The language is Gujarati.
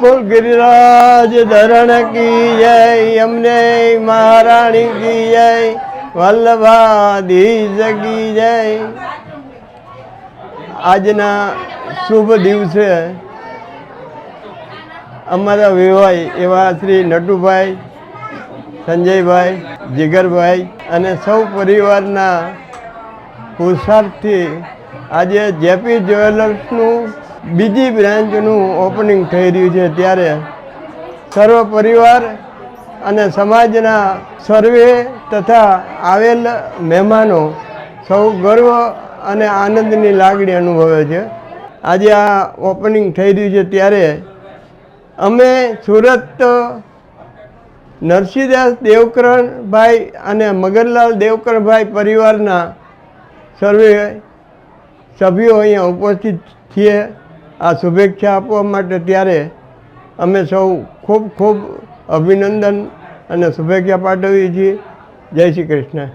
બોલ ગિરિરાજ ધરણ કી જય, અમને મહારાણી કી જય વલ્લભાધીશ કી જય. આજના શુભ દિવસે અમારા વિવાય એવા શ્રી નટુભાઈ, સંજયભાઈ, જીગરભાઈ અને સૌ પરિવારના પુરુષાર્થથી આજે જેપી જ્વેલર્સનું બીજી બ્રાન્ચનું ઓપનિંગ થઈ રહ્યું છે ત્યારે સર્વ પરિવાર અને સમાજના સર્વે તથા આવેલ મહેમાનો સૌ ગર્વ અને આનંદની લાગણી અનુભવે છે. આજે આ ઓપનિંગ થઈ રહ્યું છે ત્યારે અમે સુરત નરસિંહદાસ દેવકરણભાઈ અને મગનલાલ દેવકરણભાઈ પરિવારના સર્વે સભ્યો અહીંયા ઉપસ્થિત છીએ. આ શુભેચ્છા આપવા માટે ત્યારે અમે સૌ ખૂબ ખૂબ અભિનંદન અને શુભેચ્છા પાઠવીએ છીએ. જય શ્રી કૃષ્ણ.